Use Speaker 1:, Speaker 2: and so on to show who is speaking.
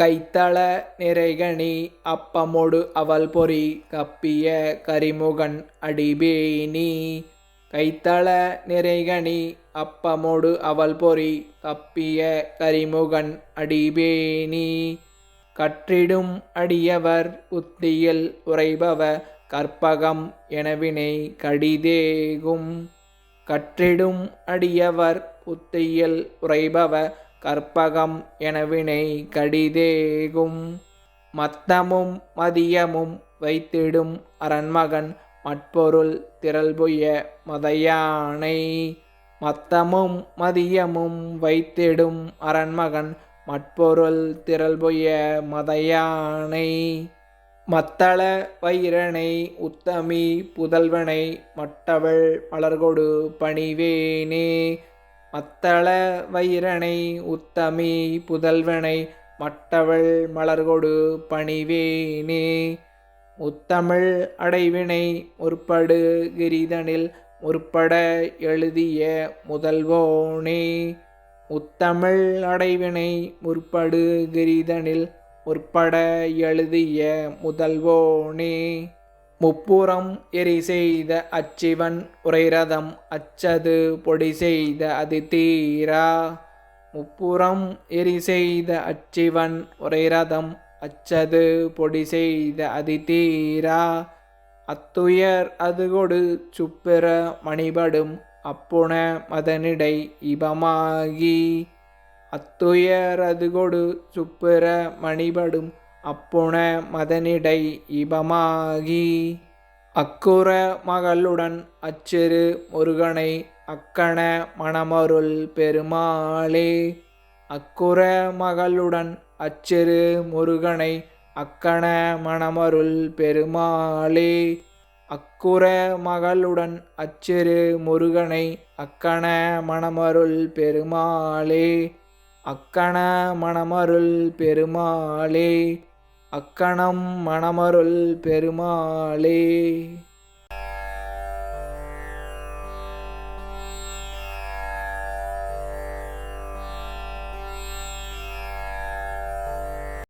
Speaker 1: கைத்தள நிறைகனி அப்பமொடு அவல்பொரி கப்பிய கரிமுகன் அடிபேணி. கைத்தள நிறைகனி அப்பமொடு அவல்பொரி கப்பிய கரிமுகன் அடிபேணி. கற்றிடும் அடியவர் புத்தியில் உறைபவ கற்பகம் எனவினை கடிதேகும். கற்றிடும் அடியவர் புத்தியில் உறைபவ கற்பகம் எனவினை கடிதேகும். மத்தமும் மதியமும் வைத்திடும் அரண்மகன் மட்பொருள் திரள்புய மதையானை. மத்தமும் மதியமும் வைத்திடும் அரண்மகன் மட்பொருள் திரள்புய மதையானை. மத்தள வைரனை உத்தமி புதல்வனை மட்டவள் மலர்கொடு பணிவேனே. மத்தள வைரனை உத்தமி புதல்வனை மட்டவள் மலர்கொடு பணிவேனே. முத்தமிழ் அடைவினை முற்படு கிரிதனில் முற்பட எழுதிய முதல்வோனே. முத்தமிழ் அடைவினை முற்படு கிரிதனில் முற்பட எழுதிய முதல்வோனே. முப்புறம் எரி செய்த அச்சிவன் உரைரதம் அச்சது பொடி செய்த அது தீரா முப்புறம் எரி செய்த அச்சிவன் உரைரதம் அச்சது பொடி செய்த அது தீரா அத்துயர் அது கொடு சுப்பிர மணிபடும் அப்புண மதனிடை இபமாகி. அத்துயர் அது கொடு சுப்பிர மணிபடும் அப்புண மதனிடை இபமாகி அக்குற மகளுடன் அச்சிறு முருகனை அக்கண மணமருள் பெருமாளே. அக்குற மகளுடன் அச்சிறு முருகனை அக்கண மணமருள் பெருமாளே. அக்குற மகளுடன் அச்சிறு முருகனை அக்கண மணமருள் பெருமாளே. அக்கண மணமருள் பெருமாளே. அக்கணம் மணமருள் பெருமாளே.